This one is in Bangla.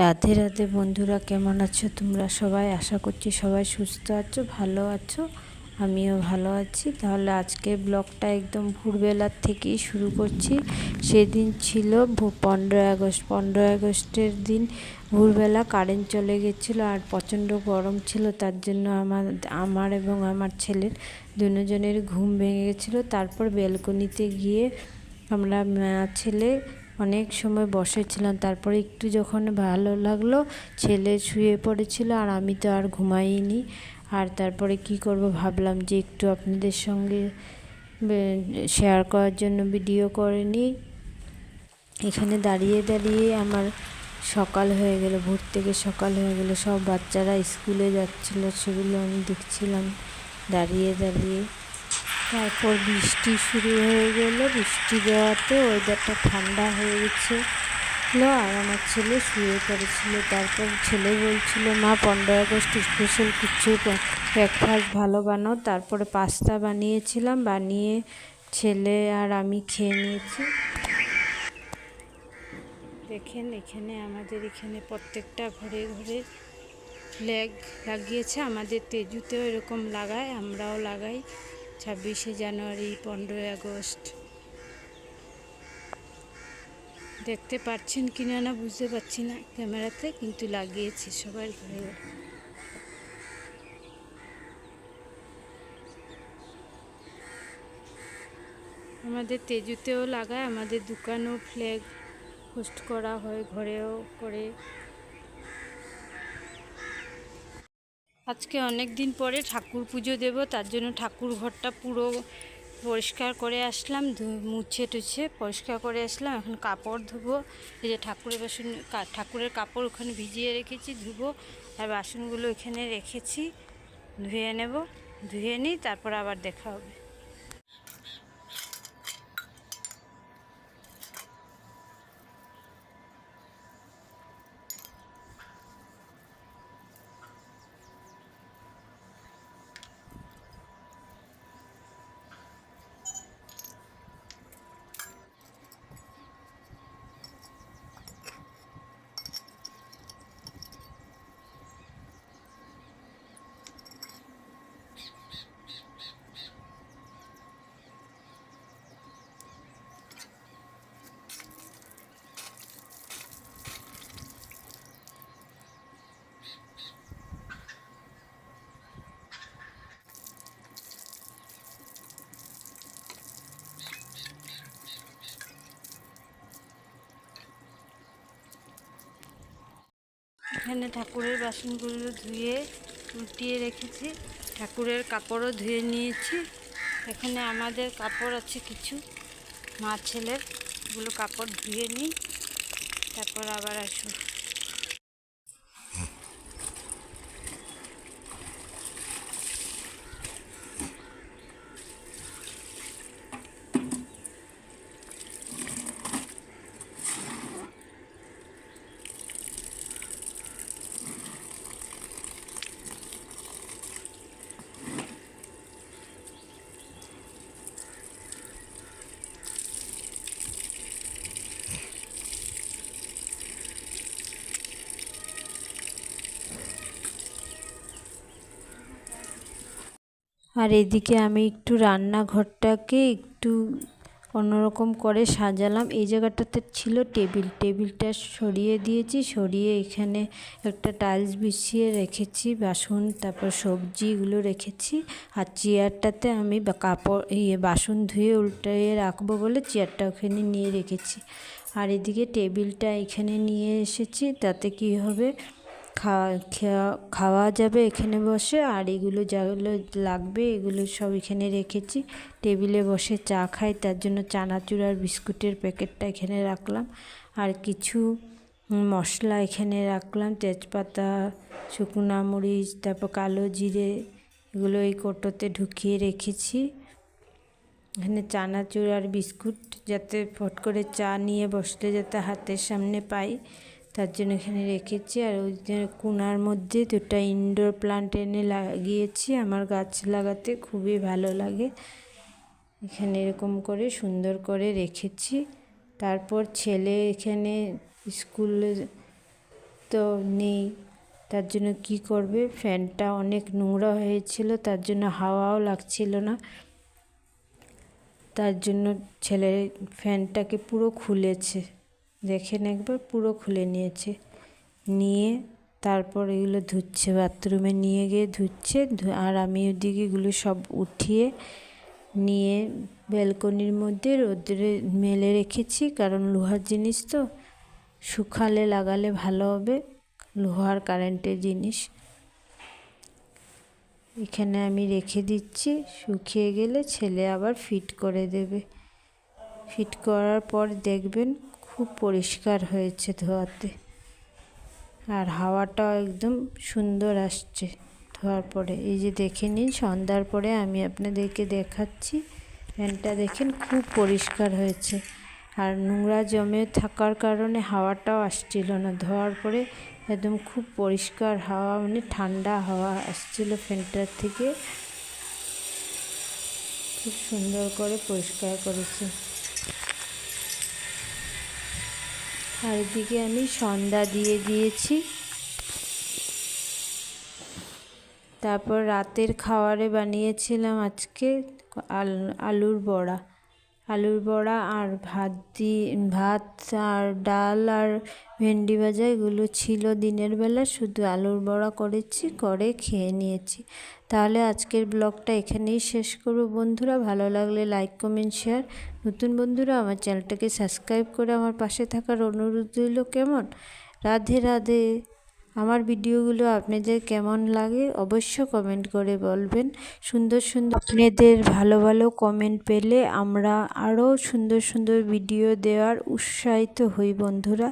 রাধে রাধে বন্ধুরা, কেমন আছো তোমরা সবাই? আশা করছি সবাই সুস্থ আছো, ভালো আছো, আমিও ভালো আছি। তাহলে আজকে ব্লগটা একদম ভোরবেলার থেকেই শুরু করছি। সেদিন ছিল পনেরোই আগস্ট। পনেরোই আগস্টের দিন ভোরবেলা কারেন্ট চলে গেছিল আর প্রচণ্ড গরম ছিল, তার জন্য আমার আমার এবং আমার ছেলের দুজনের ঘুম ভেঙে গেছিল। তারপর বেলকনিতে গিয়ে আমরা ছেলে অনেক সময় বসেছিলাম। তারপরে একটু যখন ভালো লাগল, ছেলে শুয়ে পড়েছিল আর আমি তো আর ঘুমাইনি। আর তারপরে কি করব ভাবলাম যে একটু আপনাদের সঙ্গে শেয়ার করার জন্য ভিডিও করে নিই। এখানে দাঁড়িয়ে দাঁড়িয়ে আমার সকাল হয়ে গেল, ভোর থেকে সকাল হয়ে গেল। সব বাচ্চারা স্কুলে যাচ্ছিল, সেগুলো আমি দেখছিলাম। দাঁড়িয়ে দাঁড়িয়ে তারপর বৃষ্টি শুরু হয়ে গেল। বৃষ্টি দেওয়াতে ওয়েদারটা ঠান্ডা হয়ে গেছে। আর আমার ছেলে শুয়ে পড়েছিল। তারপর ছেলে বলছিল, মা, পনেরোই আগস্ট স্পেশাল কিছু ব্রেকফাস্ট ভালো বানাও। তারপরে পাস্তা বানিয়েছিলাম। বানিয়ে ছেলে আর আমি খেয়ে নিয়েছি। দেখেন, এখানে আমাদের এখানে প্রত্যেকটা ঘরে ঘরে ফ্ল্যাগ লাগিয়েছে। আমাদের তেজুতেও এরকম লাগায়, আমরাও লাগাই। ছাব্বিশে জানুয়ারি, পনেরোই আগস্ট। দেখতে পাচ্ছেন কিনা না বুঝতে পারছি না ক্যামেরাতে, কিন্তু লাগিয়েছি সবার ঘরে। আমাদের তেজুতেও লাগায়, আমাদের দোকানেও ফ্ল্যাগ পোস্ট করা হয়, ঘরেও করে। আজকে অনেক দিন পরে ঠাকুর পুজো দেব, তার জন্য ঠাকুর ঘরটা পুরো পরিষ্কার করে আসলাম মুছে টুছে পরিষ্কার করে আসলাম, এখন কাপড় ধুবো, এই যে ঠাকুরের বাসন ঠাকুরের কাপড় ওখানে ভিজিয়ে রেখেছি, ধুবো, আর বাসনগুলো এখানে রেখেছি, ধুয়ে নেব, ধুয়ে নিই, তারপর আবার দেখা হবে। এখানে ঠাকুরের বাসনগুলো ধুয়ে, উল্টিয়ে রেখেছি। ঠাকুরের কাপড়ও ধুয়ে নিয়েছি। এখানে আমাদের কাপড় আছে কিছু, মা ছেলের। এগুলো কাপড় ধুয়ে নিই। তারপর আবার আসব। আর এদিকে আমি একটু রান্নাঘরটাকে একটু অন্যরকম করে সাজালাম। এই জায়গাটাতে ছিল টেবিল। টেবিলটা সরিয়ে দিয়েছি, সরিয়ে এখানে একটা টাইলস বিছিয়ে রেখেছি, বাসন, তারপর সবজিগুলো রেখেছি। আর চেয়ারটাতে আমি কাপড় ইয়ে বাসন ধুয়ে উল্টে রাখব বলে চেয়ারটা ওখানে নিয়ে রেখেছি। আর এদিকে টেবিলটা এখানে নিয়ে এসেছি, তাতে কি হবে? খাওয়া খাওয়া যাবে এখানে বসে, আর এগুলো যেগুলো লাগবে এগুলো সব এখানে রেখেছি। টেবিলে বসে চা খাই, তার জন্য চানাচুর আর বিস্কুটের প্যাকেটটা এখানে রাখলাম। আর কিছু মশলা এখানে রাখলাম, তেজপাতা, শুকনা মরিচ, তারপর কালো জিরে, এগুলো এই কোটোতে ঢুকিয়ে রেখেছি। এখানে চানাচুর আর বিস্কুট যাতে ফট করে চা নিয়ে বসলে যাতে হাতের সামনে পাই। তার জন্য এখানে রেখেছি। আর ওই কোনার মধ্যে দুটা ইনডোর প্লান্ট এনে লাগিয়েছি। আমার গাছ লাগাতে খুবই ভালো লাগে। এখানে এরকম করে সুন্দর করে রেখেছি। তারপর ছেলে এখানে স্কুলে তো নেই। তার জন্য কি করবে? ফ্যানটা অনেক নোংরা হয়েছিল, তার জন্য হাওয়াও লাগছিল না। তার জন্য ছেলে ফ্যানটাকে পুরো খুলেছে। দেখেন একবার, পুরো খুলে নিয়েছে। নিয়ে তারপর এগুলো ধুচ্ছে বাথরুমে নিয়ে গিয়ে ধুচ্ছে আর আমি ওদিকে এগুলো সব উঠিয়ে নিয়ে ব্যালকনির মধ্যে রোদ্রে মেলে রেখেছি, কারণ লোহার জিনিস তো। শুকালে লাগালে ভালো হবে, লোহার কারেন্টের জিনিস। এখানে আমি রেখে দিচ্ছি, শুকিয়ে গেলে ছেলে আবার ফিট করে দেবে। ফিট করার পর দেখবেন খুব পরিষ্কার হয়েছে ধোয়াতে। আর হাওয়াটাও একদম সুন্দর আসছে ধোয়ার পরে। এই যে দেখে নিন, সন্ধ্যার পরে আমি আপনাদেরকে দেখাচ্ছি। ফ্যানটা দেখেন খুব পরিষ্কার হয়েছে। আর নোংরা জমে থাকার কারণে হাওয়াটাও আসছিল না। ধোয়ার পরে একদম খুব পরিষ্কার হাওয়া মানে ঠান্ডা হাওয়া আসছিল ফ্যানটার থেকে। খুব সুন্দর করে পরিষ্কার করেছে। আর এদিকে আমি সন্ধ্যা দিয়ে দিয়েছি। তারপর রাতের খাবারে বানিয়েছিলাম আজকে আলুর বড়া। আলুর বড়া আর ভাত দিয়ে ভাত আর ডাল আর ভেন্ডি ভাজা, এগুলো ছিল দিনের বেলা। শুধু আলুর বড়া করেছি, করে খেয়ে নিয়েছি। তাহলে আজকের ব্লগটা এখানেই শেষ করব বন্ধুরা। ভালো লাগলে লাইক, কমেন্ট, শেয়ার। নতুন বন্ধুরা, আমার চ্যানেলটাকে সাবস্ক্রাইব করে আমার পাশে থাকার অনুরোধ রইল কেমন? রাধে রাধে। আমার ভিডিওগুলো আপনাদের কেমন লাগে অবশ্য কমেন্ট করে বলবেন। সুন্দর সুন্দর আপনাদের ভালো ভালো কমেন্ট পেলে আমরা আরও সুন্দর সুন্দর ভিডিও দেওয়ার উৎসাহিত হই বন্ধুরা।